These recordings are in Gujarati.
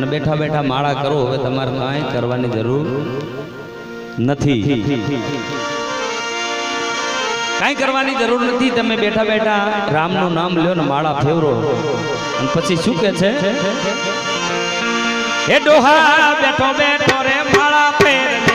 અને બેઠા બેઠા માળા કરો, હવે તમારે કાંઈ કરવાની જરૂર નથી. કાંઈ કરવાની જરૂર નથી. તમે બેઠા બેઠા રામનું નામ લ્યો ને માળા ફેવરો. અને પછી શું કે છે? હે ડોહા, બેઠો બેઠો રે માળા ફેરને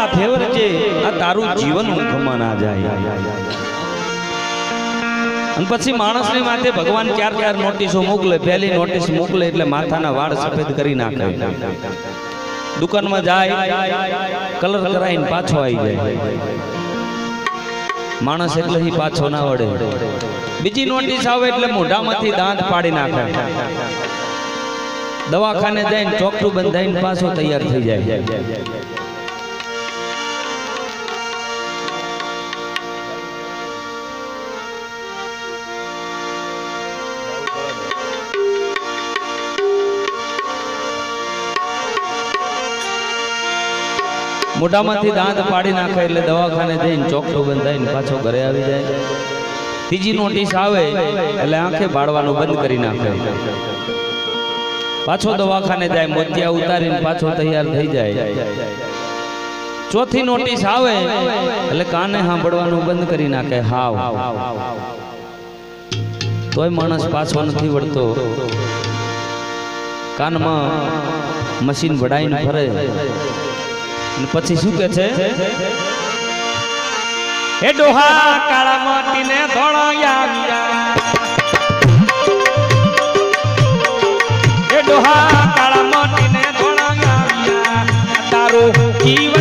માળા ફેવરજે આ તારું જીવન ઊંઘમાં ના જાય. અને પછી માણસની માથે ભગવાન ચાર ચાર નોટિસો મોકલે, પહેલી નોટિસ મોકલે એટલે માથાના વાળ સફેદ કરી નાખે. દુકાનમાં જાય, કલર કરાવીને પાછો આવી જાય. માણસ એટલે પાછો ના વળે. બીજી નોટિસ આવે એટલે મોઢામાંથી દાંત પાડી નાખે. દવાખાને જઈને ચોકઠું બંધાઈને પાછો તૈયાર થઈ જાય. મોઢામાંથી દાંત પાડી નાખે એટલે દવાખાને જઈને ચોકઠું બંધાઈને પાછો ઘરે આવી જાય. ત્રીજી નોટિસ આવે એટલે આંખે બાળવાનું બંધ કરી નાખે. પાછો દવાખાને જાય મોતિયા ઉતારીને પાછો તૈયાર થઈ જાય. ચોથી નોટિસ આવે એટલે કાને સાંભળવાનું બંધ કરી નાખે? હાવ. તોય માણસ પાછો નથી વળતો. કાનમાં મશીન વડાઈને ફરે. પછી શું કે છે? એ ડોહા કાળા માટીને ધોળાયા એ ડોહા કાળા માટીને ધોળાયા તારું જીવન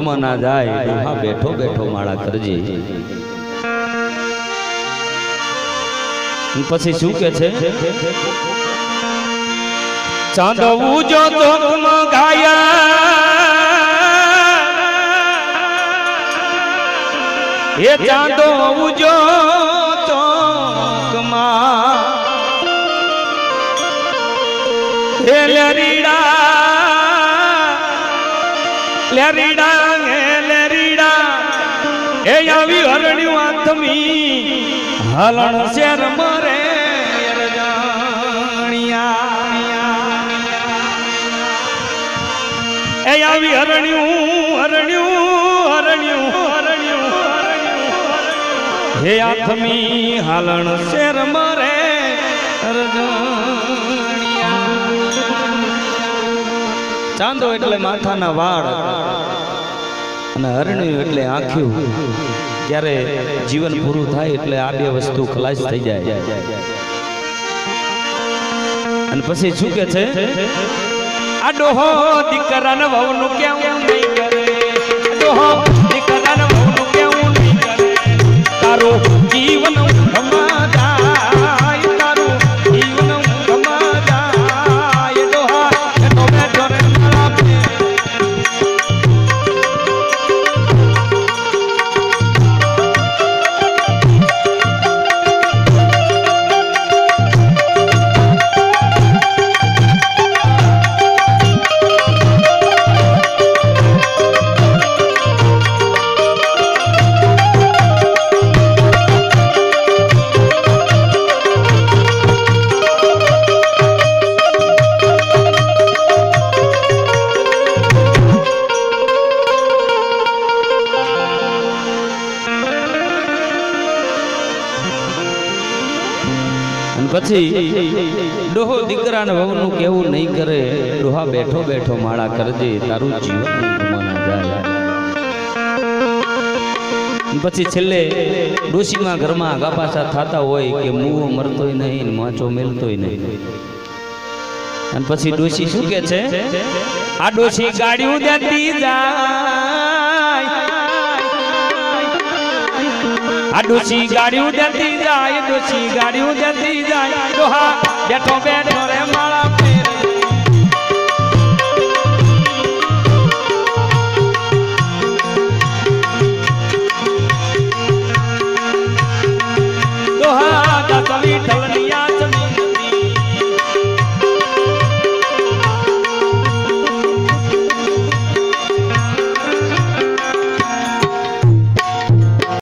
ના જાય, હા, બેઠો બેઠો માળા કરજે. પછી શું કે છે? ચાંદવું જો તો ગાયા. એ ચાંદો ઉજો ચોકમાં. હે લરીડા, લેરીડા એ આવી હરણ્યું આથમી. હલણ શેર મરે એ આવી હરણ્યું હરણ્યું હરણ્યું હરણ્યું હે આથમી હાલણ શેર મરે ચાંદો એટલે માથાના વાળ. અને હરણ્યું એટલે આંખ્યું. ત્યારે જીવન પૂરું થાય એટલે આ બે વસ્તુ ખલાસ થઈ જાય. અને પછી શું કે છે? આ ડોહો દીકરાને વહુનું કેવું નહીં કરે. ડોહો દીકરાને વહુનું કેવું નહીં કરે. તારો જીવન પછી ડોહો દીકરાને વહુનું કેવું નહીં કરે, ડોહા બેઠો બેઠો માળા કરજે, તારું જીવન પછી છેલ્લે ડોશીમાં ઘરમાં ગાપાસા થતા હોય કે મૂવો મરતોય નહીં, ને માચો મેલતોય નહીં. અને પછી ડોશી શું કે છે? આ ડોશી ગાડીઓ દેતી ડોશી ગાડીઓ દેતી જાય ડોશી ગાડીઓ દેતી જાય. ડોહા બેઠો બેઠો રે માળા